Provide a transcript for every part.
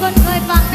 คนเคยฟัง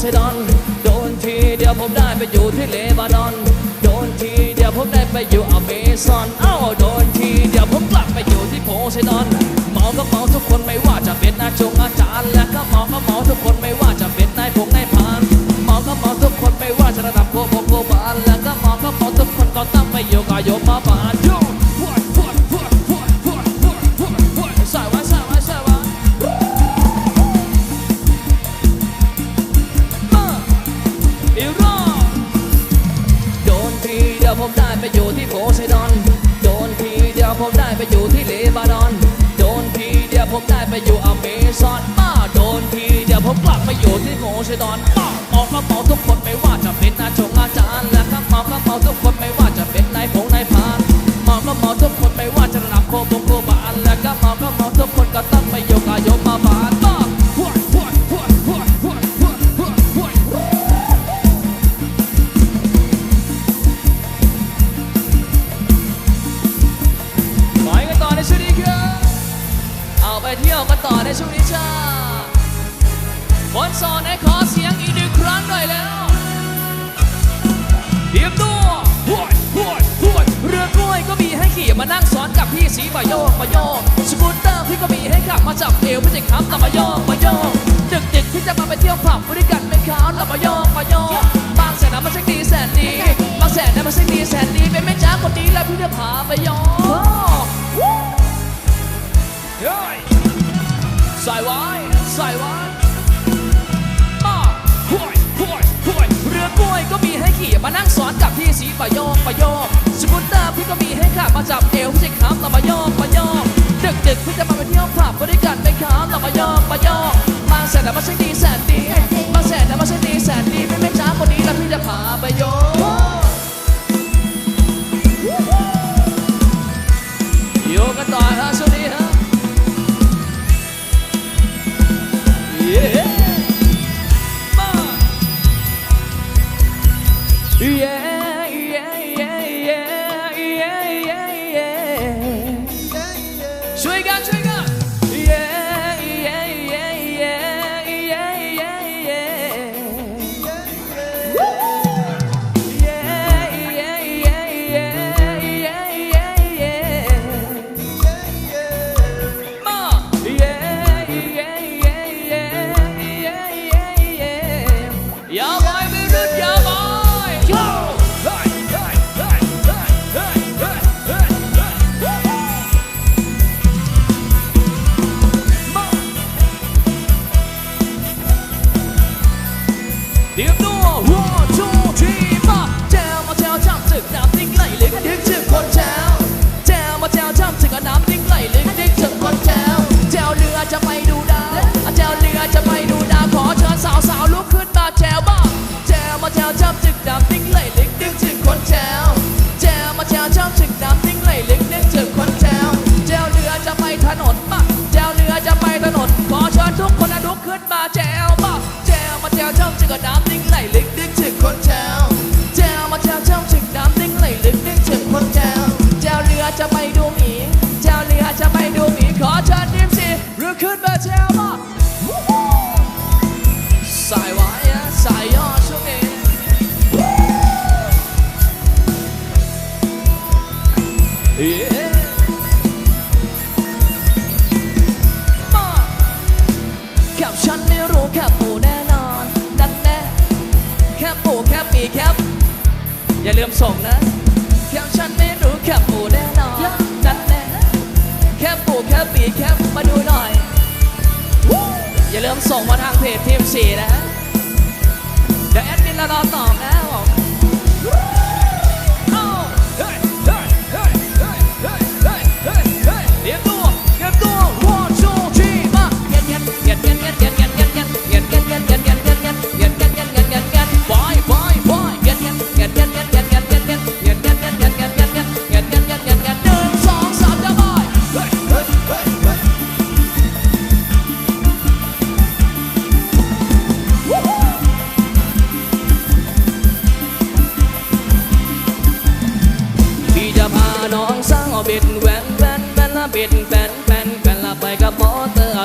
ไซดอนโดนทีเดียวผมได้ไปอยู่ที่เลบานอน โดนทีเดียวผมได้ไปอยู่อเมซอนเอ้าโดนทีเดียวผมกลับไปอยู่ที่โพไซดอนเมาก็เมาทุกคนไม่ว่าจะเป็นนายจงอาจารย์และก็เมาก็เมาทุกคนไม่ว่าจะเป็นนายผงนายพานเมาก็เมาทุกคนไม่ว่าจะระดับโคโคโคบานและก็เมาก็เมาทุกคนก็ต้องไปอยู่กับโยมาบาน ที่ยวกันต่อในช่วงนี้จ้าบนโสดได้ขอเสียงอีกหนึ่งครั้งหน่อยแล้วเตรียมตัวพวดพวดพวดเรือกล้วยก็มีให้ขี่มานั่งสอนกับพี่สีมาโยกมาโยกสกูตเตอร์พี่ก็มีให้ขับมาจับเอวพี่จะขับตามมาโยกมาโยกตึกตึกที่จะมาไปเที่ยวผับบริการไม่ขาวแล้วมาโยกมาโยกบางแสนน้ำมันเช็คดีแสนดีบางแสนน้ำมันเช็คดีแสนดีเป็นแม่จ้าคนดีแล้วพี่จะพาไปโยก Hey! สายวายสายวายมาห่วยห่วยห่วยเรือกล้วยก็มีให้ขี่มานั่งสอนกับพี่สีประยยกประยยกสกุตเตอร์พี่ก็มีให้ขับมาจับเอวพี่จะขามลำมาโยกมาโยอกดึกดึกพี่จะมาไปเที่ยวผับไปด้วยกันไปขามลำมาโยกมาโยกมาแสนแต่ม่ใช่ดีแสนดีมาแสนแต่ม่ใช่ดีแสนดีไม่ไม่จ้าคนนี้แล้วพี่จะพาไปโยก 别动我出击。 กน้ำติ้งไหลลึกดึกถึงคนแจวแจวมาแจวจำจึกน้ำติ้งไหลลึกดึกถึงคนแจวแจวเรือจะไปดูหมีแจวเรือจะไปดู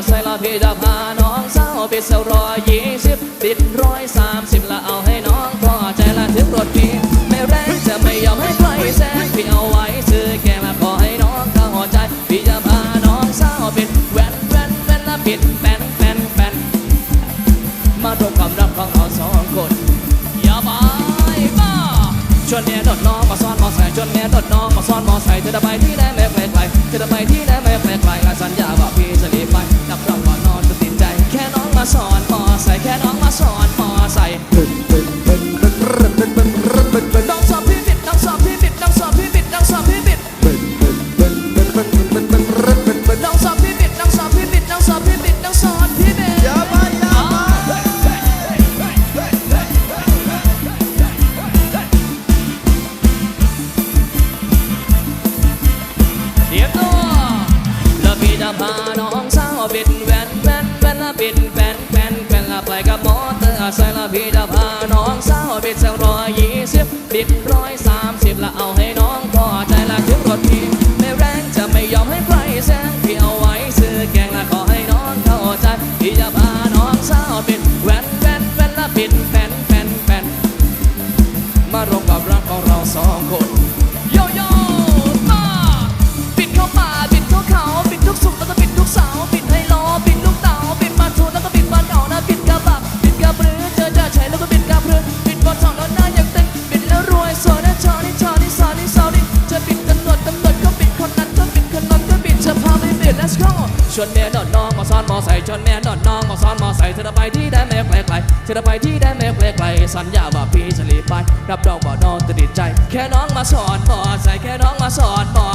เตอร์ไซค์ละพี่จะพาน้องสาวบิดเซลร้อยยี่สิบติดร้อยสามสิบละเอาให้น้องพอใจละถึงรถพี่ไม่แรงจะไม่ยอมให้ใครแซงพี่เอาไว้ซื้อแกงละขอให้น้องเข้าใจพี่จะพาน้องสาวบิดแหวนแหวนแหวนละบิดแฟนแฟนแฟนมาร่วมความรักของเราสองคนอย่าไปบ้าชวนเมียโดดน้องมาซ้อนมอไซค์ชวนเมียโดดน้องมาซ้อนมอไซค์เธอจะไปที่ไหน เช้าเป็นแวนแวนแวนละเปิดแฟนแฟนแฟนมารวมกับรักของเราสองคนโยโย่ป้าปิดเข้าป่าปิดเข้าเขาปิดทุกสุขแล้วก็ปิดทุกเสาปิดให้ล้อปิดลูกเต๋าปิดมาทูแล้วก็ปิดมาเออกนะปิดกระบับปิดกระเบือเจอจะใช้แล้วก็ปิดกระเรือปิดบอลสองแล้วหน้ายังตึงปิดแล้วรวยสวยนะชอนี่ชอนี่สอนี่สอนี่จะปิดตำรวจตำรวจก็ปิดคนนั้นก็ปิดคนนั้นก็ปิดจะพาไปปิด let's go ชวนเมียนอน ซ้อนมอใส่ชนแม่นอนน้องมอซ้อนมอใส่เธอจะไปที่ได้แม่ไกลไกลเธอจะไปที่ได้แม่ไกลไกลสัญญาว่าพี่จะรีบไปรับรองบ่นอนจะดีใจ แค่น้องมาสอนมอใส่แค่น้องมาสอนมอ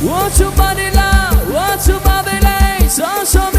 Won't you body love? Won't you body lay? So show me.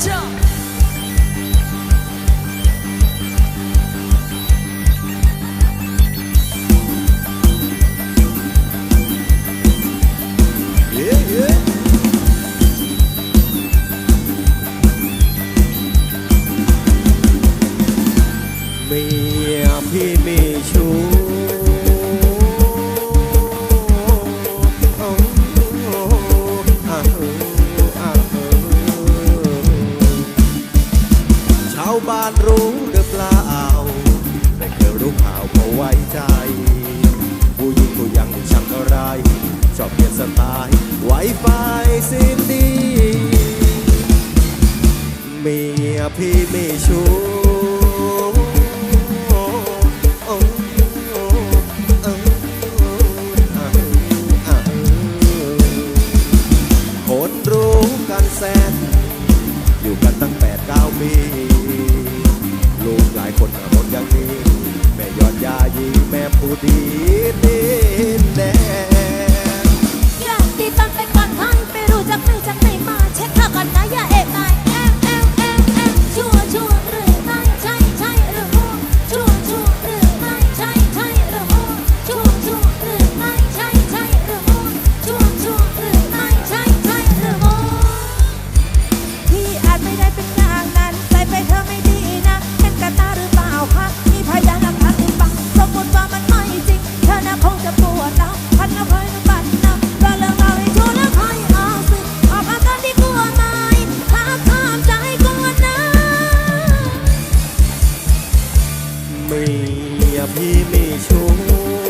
jump. พี่